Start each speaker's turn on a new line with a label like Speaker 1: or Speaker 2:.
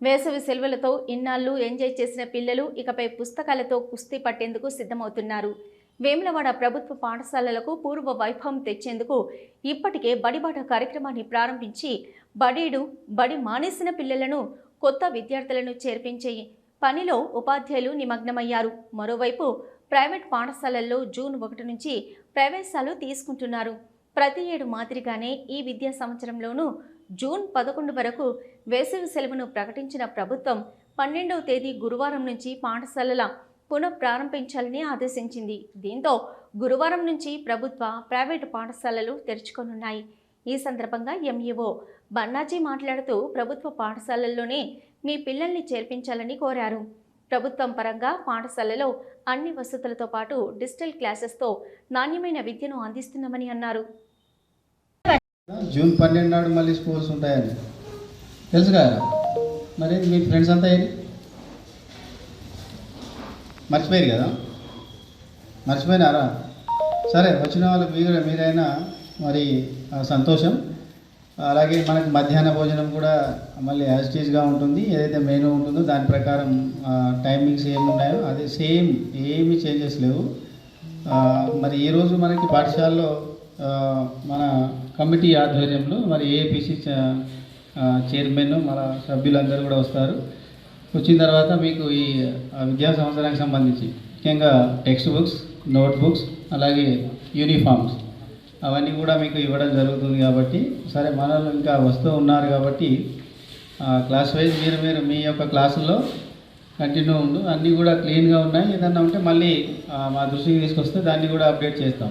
Speaker 1: వేసవి సెలవులతో ఇన్నాళ్ళు ఎంజాయ్ చేసిన పిల్లలు ఇకపై పుస్తకాలతో కుస్తీ పట్టేందుకు సిద్ధమవుతున్నారు. వేములవాడ ప్రభుత్వ పాఠశాలలకు పూర్వ వైభవం తెచ్చేందుకు ఇప్పటికే బడిబాట కార్యక్రమాన్ని ప్రారంభించి బడీడు బడి మానేసిన పిల్లలను కొత్త విద్యార్థులను చేర్పించే పనిలో ఉపాధ్యాయులు నిమగ్నమయ్యారు. మరోవైపు ప్రైవేట్ పాఠశాలల్లో జూన్ ఒకటి నుంచి ప్రవేశాలు తీసుకుంటున్నారు. ప్రతి ఏడు మాదిరిగానే ఈ విద్యా సంవత్సరంలోనూ జూన్ పదకొండు వరకు వేసవి సెలవును ప్రకటించిన ప్రభుత్వం పన్నెండవ తేదీ గురువారం నుంచి పాఠశాలల పునఃప్రారంభించాలని ఆదేశించింది. దీంతో గురువారం నుంచి ప్రభుత్వ ప్రైవేటు పాఠశాలలు తెరుచుకోనున్నాయి. ఈ సందర్భంగా ఎంఈఓ బన్నాజీ మాట్లాడుతూ ప్రభుత్వ పాఠశాలల్లోనే మీ పిల్లల్ని చేర్పించాలని కోరారు. ప్రభుత్వం పరంగా పాఠశాలలో అన్ని వసతులతో పాటు డిజిటల్ క్లాసెస్తో నాణ్యమైన విద్యను అందిస్తున్నామని అన్నారు.
Speaker 2: జూన్ పన్నెండు నాడు మళ్ళీ స్కూల్స్ ఉంటాయని. తెలుసు కదా? మరి మీ ఫ్రెండ్స్ అంతా ఏంటి? మర్చిపోయారు కదా? మర్చిపోయినారా? సరే వచ్చిన వాళ్ళు మీరు మీరైనా మరి సంతోషం. అలాగే మనకు మధ్యాహ్న భోజనం కూడా మళ్ళీ యాజిటీజ్గా ఉంటుంది. ఏదైతే మెనూ ఉంటుందో దాని ప్రకారం టైమింగ్స్ ఏమి ఉన్నాయో అది సేమ్ ఏమి చేంజెస్ లేవు. మరి ఈరోజు మనకి పాఠశాలలో మన కమిటీ ఆధ్వర్యంలో మరి ఏపీసీ చైర్మన్ మన సభ్యులందరూ కూడా వస్తారు. వచ్చిన తర్వాత మీకు ఈ విద్యా సంవత్సరానికి సంబంధించి ముఖ్యంగా టెక్స్ట్ బుక్స్ నోట్ బుక్స్ అలాగే యూనిఫామ్స్ అవన్నీ కూడా మీకు ఇవ్వడం జరుగుతుంది కాబట్టి సరే మనలో ఇంకా వస్తూ ఉన్నారు కాబట్టి క్లాస్ వైజ్ మీరు మీరు మీ యొక్క క్లాసుల్లో కంటిన్యూ ఉండు. అన్నీ కూడా క్లీన్గా ఉన్నాయి. ఏదన్నా ఉంటే మళ్ళీ మా దృష్టికి తీసుకొస్తే దాన్ని కూడా అప్డేట్ చేస్తాం.